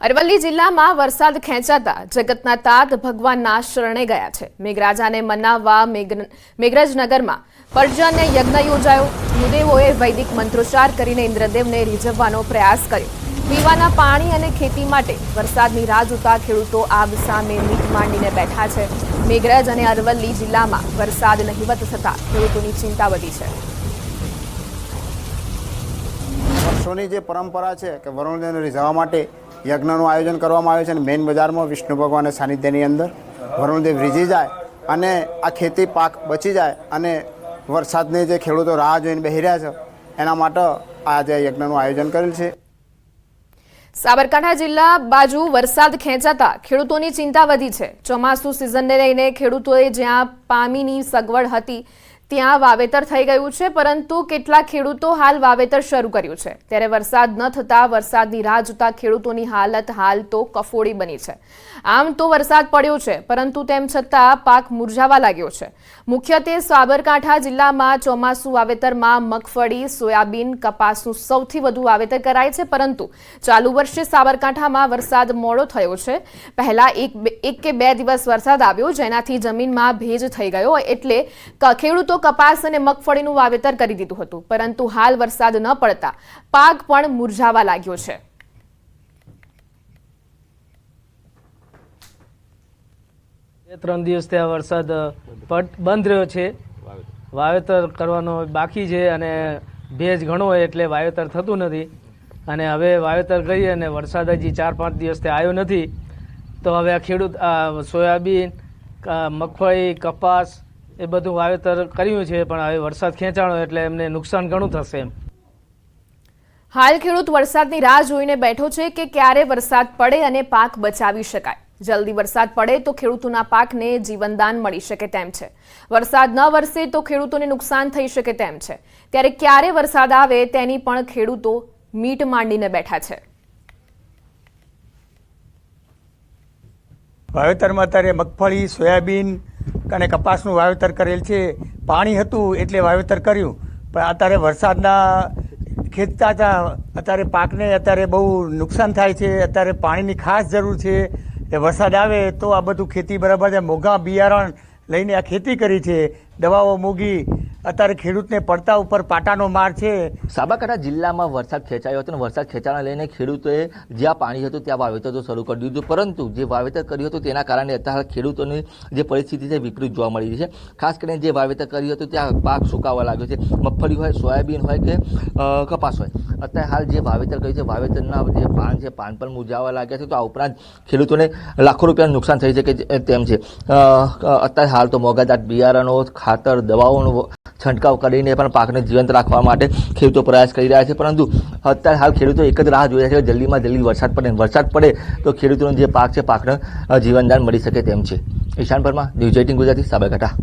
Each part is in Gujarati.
અરવલ્લી જિલ્લામાં વરસાદ ખેંચાતા જગતના તાત ભગવાનના શરણે ગયા છે. મેઘરાજાને મનાવવા મેઘરજનગરમાં પર્જન્ય યજ્ઞ યોજાયો. ભૂદેવોએ વૈદિક મંત્રોચ્ચાર કરીને ઇન્દ્રદેવને રીઝવવાનો પ્રયાસ કર્યો. પીવાના પાણી અને ખેતી માટે વરસાદની રાહ જોતા ખેડૂતો આગ સામે મીટ માંડીને બેઠા છે. મેઘરજ અને અરવલ્લી જિલ્લામાં વરસાદ નહીવત થતા ખેડૂતોની ચિંતા વધી છે. વર્ષોની જે પરંપરા છે કે વરુણદેવને રીઝવવા માટે યજ્ઞનું આયોજન કરવામાં આવે છે અને મેઇન બજારમાં વિષ્ણુ ભગવાનના સાનિધ્યની અંદર વરુણદેવ રીઝી જાય અને આ ખેતી પાક બચી જાય અને વરસાદની જે ખેડૂતો રાહ જોઈને બેસી રહ્યા છે, એના માટે આ યજ્ઞનું આયોજન કરેલ છે. સાબરકાંઠા જિલ્લા બાજુ વરસાદ ખેંચાતા ખેડૂતોની ચિંતા વધી છે. ચોમાસુ સિઝનને લઈને ખેડૂતોએ જ્યાં પામીની સગવડ હતી ત્યાં વાવેતર થઈ ગયું છે, પરંતુ કેટલાક ખેડૂતો હાલ વાવેતર શરૂ કર્યું છે. ત્યારે વરસાદ ન થતા વરસાદની રાહ જોતા ખેડૂતોની હાલત હાલ તો કફોડી બની છે. આમ તો વરસાદ પડ્યો છે, પરંતુ તેમ છતાં પાક મુરઝાવા લાગ્યો છે. મુખ્યત્વે સાબરકાંઠા જિલ્લામાં ચોમાસું વાવેતરમાં મગફળી, સોયાબીન, કપાસનું સૌથી વધુ વાવેતર કરાય છે, પરંતુ ચાલુ વર્ષે સાબરકાંઠામાં વરસાદ મોડો થયો છે. પહેલા એક એક કે બે દિવસ વરસાદ આવ્યો, જેનાથી જમીનમાં ભેજ થઈ ગયો, એટલે ક- કપાસ અને મગફળીનું વાવેતર કરી દીધું હતું, પરંતુ હાલ વરસાદ ન પડતા પાક પણ મુરઝાવા લાગ્યો છે. બે ત્રણ દિવસથી આ વરસાદ બંધ રહ્યો છે. વાવેતર કરવાનો બાકી છે અને ભેજ ઘણો હોય એટલે વાવેતર થતું નથી. અને હવે વાવેતર કરીએ અને વરસાદ હજી ચાર પાંચ દિવસથી આવ્યો નથી. તો હવે આ ખેડૂત સોયાબીન મગફળી, કપાસ એ બધું વાવેતર કર્યું છે પણ હવે વરસાદ ખેંચાણો એટલે એમને નુકસાન ઘણું થશે એમ. હાલ ખેડૂત વરસાદની રાહ જોઈને બેઠો છે કે ક્યારે વરસાદ પડે અને પાક બચાવી શકાય. જલ્દી વરસાદ પડે તો ખેડૂતોના પાકને જીવનદાન મળી શકે તેમ છે. વરસાદ ન વરસે તો ખેડૂતોને નુકસાન થઈ શકે તેમ છે. ત્યારે ક્યારે વરસાદ આવે તેની પણ ખેડૂતો મીટ માંડીને બેઠા છે. વાવેતરમાં અત્યારે મગફળી સોયાબીન અને કપાસનું વાવેતર કરેલ છે. પાણી હતું એટલે વાવેતર કર્યું. પણ અત્યારે વરસાદના ખેંચતા હતા. અત્યારે પાકને અત્યારે બહુ નુકસાન થાય છે. અત્યારે પાણીની ખાસ જરૂર છે. એ વરસાદ આવે તો આ બધું ખેતી બરાબર છે. મોંઘા બિયારણ લઈને આ ખેતી કરી છે. દવાઓ મોંઘી અત્યારે ખેડૂતને પડતા ઉપર પાટાનો માર છે. સાબરકાંઠા જિલ્લામાં વરસાદ ખેંચાયો હતો અને વરસાદ ખેંચાણા લઈને ખેડૂતોએ જ્યાં પાણી હતું ત્યાં વાવેતર તો શરૂ કરી દીધું. પરંતુ જે વાવેતર કર્યું હતું તેના કારણે અત્યારે ખેડૂતોની જે પરિસ્થિતિ છે વિપરીત જોવા મળી છે. ખાસ કરીને જે વાવેતર કર્યું હતું ત્યાં પાક સુકાવા લાગ્યો છે. મગફળી હોય, સોયાબીન હોય કે કપાસ હોય. અત્યારે હાલ જે વાવેતર કર્યું છે, વાવેતરના જે પાન છે, પાન પણ મુરઝાવા લાગ્યા છે. તો આ ઉપરાંત ખેડૂતોને લાખો રૂપિયાનું નુકસાન થઈ શકે તેમ છે. અત્યારે હાલ તો મોંઘાદાટ બિયારણો, ખાતર, દવાઓનો છંટકાવ કરીને પણ પાકને જીવંત રાખવા માટે ખેડૂતો પ્રયાસ કરી રહ્યા છે. પરંતુ અત્યારે હાલ ખેડૂતો એક જ રાહ જોઈ રહ્યા છે જલ્દીમાં જલ્દી વરસાદ પડે. વરસાદ પડે તો ખેડૂતોનો જે પાક છે, પાકને જીવનદાન મળી શકે તેમ છે. ઈશાન પરમાર, ન્યૂઝ ગુજરાતી, સાબરકાંઠા.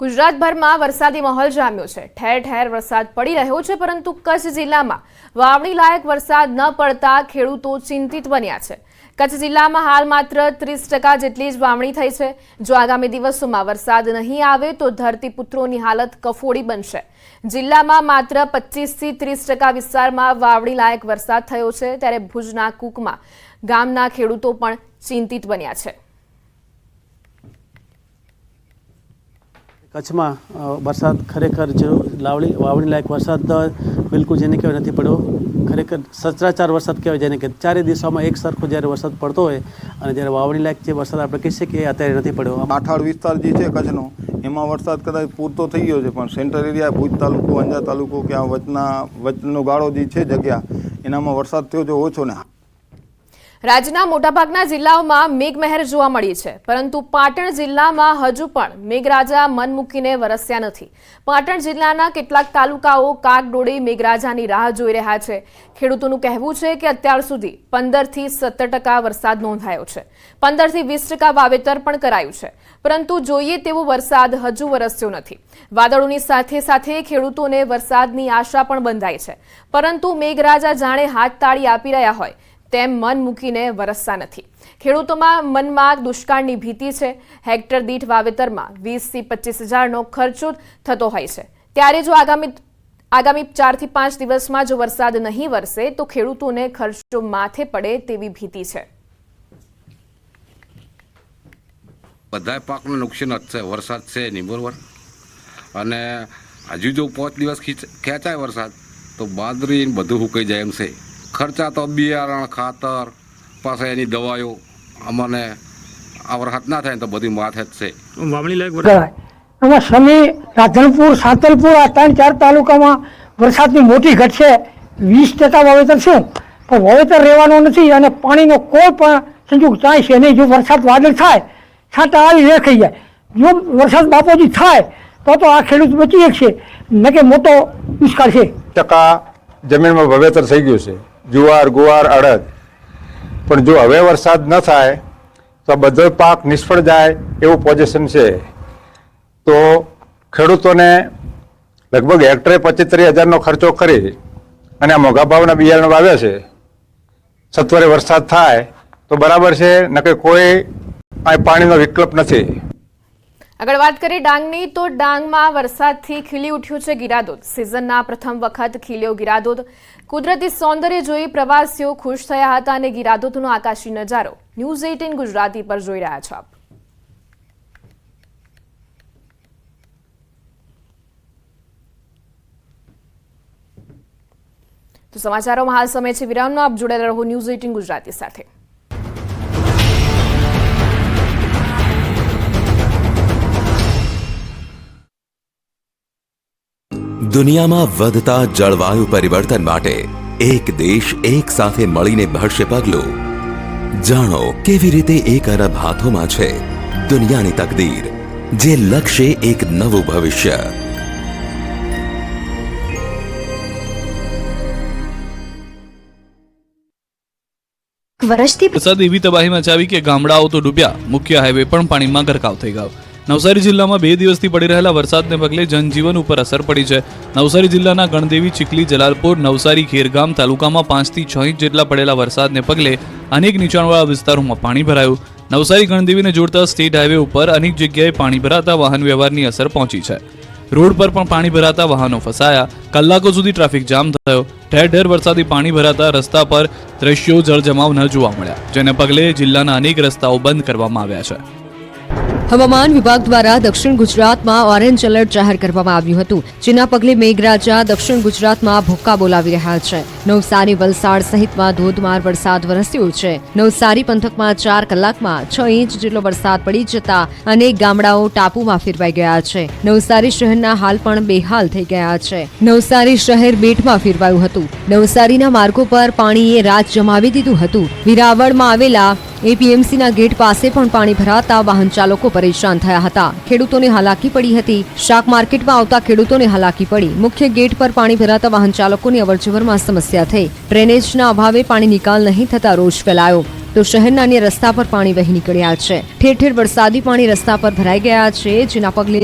ગુજરાતભરમાં વરસાદી માહોલ જામ્યો છે. ઠેર ઠેર વરસાદ પડી રહ્યો છે, પરંતુ કચ્છ જિલ્લામાં વાવણી લાયક વરસાદ ન પડતા ખેડૂતો ચિંતિત બન્યા છે. કચ્છ જિલ્લામાં હાલ માત્ર ત્રીસ ટકા જેટલી જ વાવણી થઈ છે. જો આગામી દિવસોમાં વરસાદ નહીં આવે તો ધરતીપુત્રોની હાલત કફોડી બનશે. જિલ્લામાં માત્ર પચીસથી ત્રીસ ટકા વિસ્તારમાં વાવણી લાયક વરસાદ થયો છે, ત્યારે ભુજના કુકમાં ગામના ખેડૂતો પણ ચિંતિત બન્યા છે. કચ્છમાં વરસાદ ખરેખર લાવણી વાવણી લાયક વરસાદ બિલકુલ જેને કહેવાય નથી પડ્યો. ખરેખર સચરાચર વરસાદ કહેવાય જેને કે ચારે દિશામાં એક સરખો જ્યારે વરસાદ પડતો હોય અને જ્યારે વાવણી લાયક જે વરસાદ આપણે કહી શકીએ અત્યારે નથી પડ્યો. કાંઠાળ વિસ્તાર જે છે કચ્છનો, એમાં વરસાદ કદાચ પૂરતો થઈ ગયો છે, પણ સેન્ટ્રલ એરિયા, ભુજ તાલુકો, અંજાર તાલુકો કે આ વચના, વચનો ગાળો જે છે જગ્યા, એનામાં વરસાદ થયો છે ઓછો ને. રાજ્યના મોટાભાગના જિલ્લાઓમાં મેઘમહેર જોવા મળી છે, પરંતુ પાટણ જિલ્લામાં હજુ પણ મેઘરાજા મન મૂકીને વરસ્યા નથી. પાટણ જિલ્લાના કેટલાક તાલુકાઓ કાગડોળે મેઘરાજાની રાહ જોઈ રહ્યા છે. ખેડૂતોનું કહેવું છે કે અત્યાર સુધી પંદરથી સત્તર ટકા વરસાદ નોંધાયો છે. પંદરથી વીસ ટકા વાવેતર પણ કરાયું છે. પરંતુ જોઈએ તેવો વરસાદ હજુ વરસ્યો નથી. વાદળોની સાથે સાથે ખેડૂતોને વરસાદની આશા પણ બંધાઈ છે. પરંતુ મેઘરાજા જાણે હાથ તાળી આપી રહ્યા હોય તેમ મન મૂકીને વરસતા નથી. ખેડૂતોમાં મનમાં દુષ્કાળની ભીતિ છે. હેક્ટર દીઠ વાવેતરમાં વીસથી પચીસ હજારનો ખર્ચો થતો હોય છે. ત્યારે જો આગામી આગામી ચારથી પાંચ દિવસમાં જો વરસાદ નહીં વરસે, તો ખેડૂતોને ખર્ચો માથે પડે તેવી ભીતિ છે. બધા પાકનું નુકસાન જ વરસાદ છે નહીં, બરોબર? અને હજુ જો પાંચ દિવસ ખેંચાય વરસાદ, તો બાદરી બધું સુકાઈ જાય એમ છે. ખર્ચા તો બિયારણ ખાતર પાસે એની દવાઓ. અમને આ વરસાદ ના થાય ને તો બધી માથે જ છે. કરાય એમાં સમી રાધનપુર સાંતલપુર આ ત્રણ ચાર તાલુકામાં વરસાદની મોટી ઘટ છે. વીસ ટકા વાવેતર શું પણ વાવેતર રહેવાનું નથી અને પાણીનો કોઈ પણ સંજોગ ચાય છે નહીં. જો વરસાદ વાદળ થાય છાંટા આવી રેખાઈ જાય. જો વરસાદ બાપોજી થાય તો તો આ ખેડૂત બચી શકશે. ન કે મોટો દુષ્કાળ છે. ટકા જમીનમાં વાવેતર થઈ ગયું છે. જુવાર, ગુવાર, અડદ. પણ જો હવે વરસાદ ન થાય, તો બધો પાક નિષ્ફળ જાય એવું પોઝિશન છે. તો ખેડૂતોને લગભગ હેક્ટરે પચીતરી હજારનો ખર્ચો કરી અને આ મોંઘા ભાવના બિયારણ વાવ્યા છે. સત્વરે વરસાદ થાય તો બરાબર છે નકે કોઈ આ પાણીનો વિકલ્પ નથી. આગળ વાત કરીએ ડાંગની, તો ડાંગમાં વરસાદથી ખીલી ઉઠ્યું છે ગિરાદોદ. સિઝનના પ્રથમ વખત ખીલ્યો ગિરાદોદ. કુદરતી સૌંદર્ય જોઈ પ્રવાસીઓ ખુશ થયા હતા અને ગિરાદોદનો આકાશી નજારો ન્યૂઝ એઇટીન ગુજરાતી પર જોઈ રહ્યા છો આપ. તો સમાચારોમાં હાલ સમય છે. વિરામનો આપ જોડાયેલા રહો ન્યૂઝ એઇટીન ગુજરાતી સાથે. દુનિયામાં વધતા જળવાયુ પરિવર્તન માટે એક દેશ એક સાથે મળીને ભરશે પગલું. જાણો કેવી રીતે એક અરબ હાથોમાં છે દુનિયાની તકદીર જે લક્ષ્ય એક નવું ભવિષ્ય. વર્ષથી વરસાદ એવી તબાહી મચાવી કે ગામડાઓ તો ડૂબ્યા. મુખ્ય હાઈવે પણ પાણીમાં ગરકાવ થઈ ગયો. નવસારી જિલ્લામાં બે દિવસથી પડી રહેલા વરસાદને પગલે જનજીવન ઉપર અસર પડી છે. નવસારી જિલ્લાના ગણદેવી, ચીખલી, જલાલપુર, નવસારી, ખેરગામ તાલુકામાં પાંચથી છ ઇંચ જેટલા પડેલા વરસાદને પગલે અનેક નીચાણવાળા વિસ્તારોમાં પાણી ભરાયું. નવસારી ગણદેવીને જોડતા સ્ટેટ હાઈવે ઉપર અનેક જગ્યાએ પાણી ભરાતા વાહન વ્યવહારની અસર પહોંચી છે. રોડ પર પણ પાણી ભરાતા વાહનો ફસાયા. કલાકો સુધી ટ્રાફિક જામ થયો. ઠેર ઠેર વરસાદી પાણી ભરાતા રસ્તા પર દ્રશ્યો જળજમાવ ન જોવા મળ્યા, જેને પગલે જિલ્લાના અનેક રસ્તાઓ બંધ કરવામાં આવ્યા છે. હવામાન વિભાગ દ્વારા દક્ષિણ ગુજરાતમાં ઓરેન્જ એલર્ટ જાહેર કરવામાં આવ્યું હતું. જેના પગલે મેઘરાજા દક્ષિણ ગુજરાતમાં ભૂક્કા બોલાવી રહ્યા છે. નવસારી, વલસાડ સહિતમાં ધોધમાર વરસાદ વરસ્યો છે. નવસારી પંથકમાં ચાર કલાકમાં છ ઇંચ જેટલો વરસાદ પડી જતા અનેક ગામડાઓ ટાપુમાં ફેરવાઈ ગયા છે. નવસારી શહેરના હાલ પણ બેહાલ થઈ ગયા છે. નવસારી શહેર બેટમાં ફેરવાયું હતું. નવસારીના માર્ગો પર પાણીએ રાત જમાવી દીધું હતું. વિરાવળમાં આવેલા એપીએમસીના ગેટ પાસે પણ પાણી ભરાતા વાહન ચાલકો પરેશાન થયા હતા. ખેડૂતોને હાલાકી પડી હતી. શાક માર્કેટમાં આવતા ખેડૂતોને હાલાકી પડી. મુખ્ય ગેટ પર પાણી ભરાતા વાહન ચાલકોની અવરજવરમાં સમસ્યા થઈ. ડ્રેનેજના અભાવે પાણી નિકાલ નહીં થતા રોષ ફેલાયો. તો શહેરના અન્ય રસ્તા પર પાણી વહી નીકળ્યા છે. ઠેર ઠેર વરસાદી પાણી રસ્તા પર ભરાઈ ગયા છે, જેના પગલે